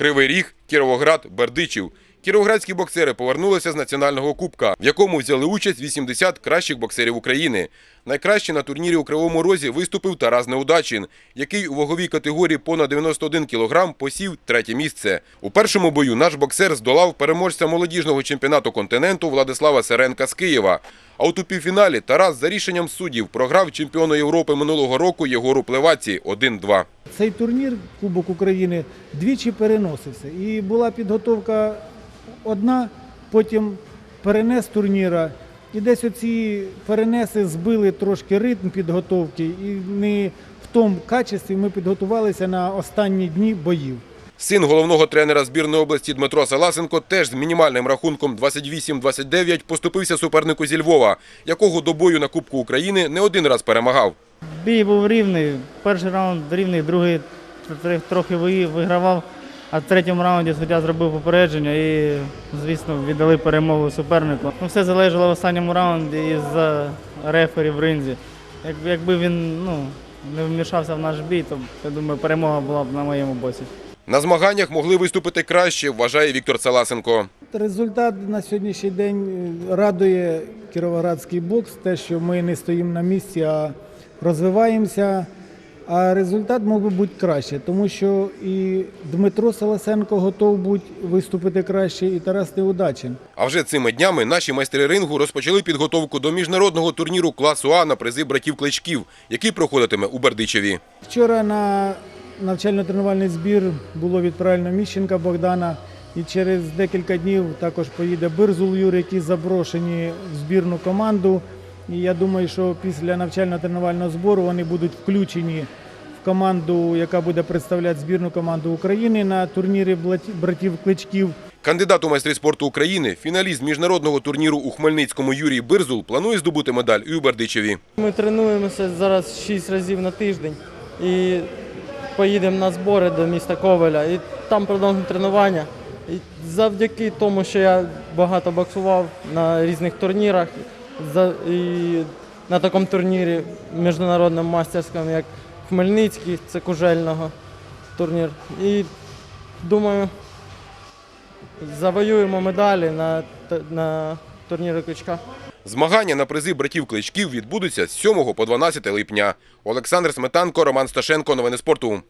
Кривий Ріг, Кіровоград, Бердичів. Кіровоградські боксери повернулися з національного кубка, в якому взяли участь 80 кращих боксерів України. Найкраще на турнірі у Кривому Розі виступив Тарас Неудачин, який у ваговій категорії понад 91 кг посів третє місце. У першому бою наш боксер здолав переможця молодіжного чемпіонату континенту Владислава Серенка з Києва. А у півфіналі Тарас за рішенням суддів програв чемпіону Європи минулого року Єгору Плеваці 1-2. Цей турнір Кубок України двічі переносився. І була підготовка одна, потім перенес турніра. І десь оці перенеси збили трошки ритм підготовки, і не в тому качестві ми підготувалися на останні дні боїв. Син головного тренера збірної області Дмитро Саласенко теж з мінімальним рахунком 28-29 поступився супернику зі Львова, якого до бою на Кубку України не один раз перемагав. Бій був рівний. Перший раунд рівний, другий трохи ви- вигравав, а в третьому раунді суддя зробив попередження і, звісно, віддали перемогу супернику. Ну, все залежало в останньому раунді із рефері в ринзі. Як- Якби він ну, не вмішався в наш бій, то я думаю, перемога була б на моєму боці. На змаганнях могли виступити краще, вважає Віктор Саласенко. Результат на сьогоднішній день е, радує кіровоградський бокс, те, що ми не стоїмо на місці, а розвиваємося. А результат мог би бути краще, тому що і Дмитро Саласенко готов бути виступити краще, і Тарас Неудачин. А вже цими днями наші майстри рингу розпочали підготовку до міжнародного турніру класу А на призи братів Кличків, який проходитиме у Бердичеві. Вчора на навчально-тренувальний збір було відправлено Міщенка Богдана. І через декілька днів також поїде Бирзул Юр, які запрошені в збірну команду. І я думаю, що після навчально-тренувального збору вони будуть включені в команду, яка буде представляти збірну команду України на турнірі братів Кличків. Кандидат у майстри спорту України, фіналіст міжнародного турніру у Хмельницькому Юрій Бирзул планує здобути медаль і у Бердичеві. Ми тренуємося зараз 6 разів на тиждень і поїдемо на збори до міста Ковеля і там продовжимо тренування. І завдяки тому, що я багато боксував на різних турнірах, за- і на такому турнірі міжнародному мастерському, як Хмельницький, це Кужельного турнір. І думаю, завоюємо медалі на, на турнірі Кличка. Змагання на призи братів Кличків відбудуться з 7 по 12 липня. Олександр Сметанко, Роман Сташенко. Новини спорту.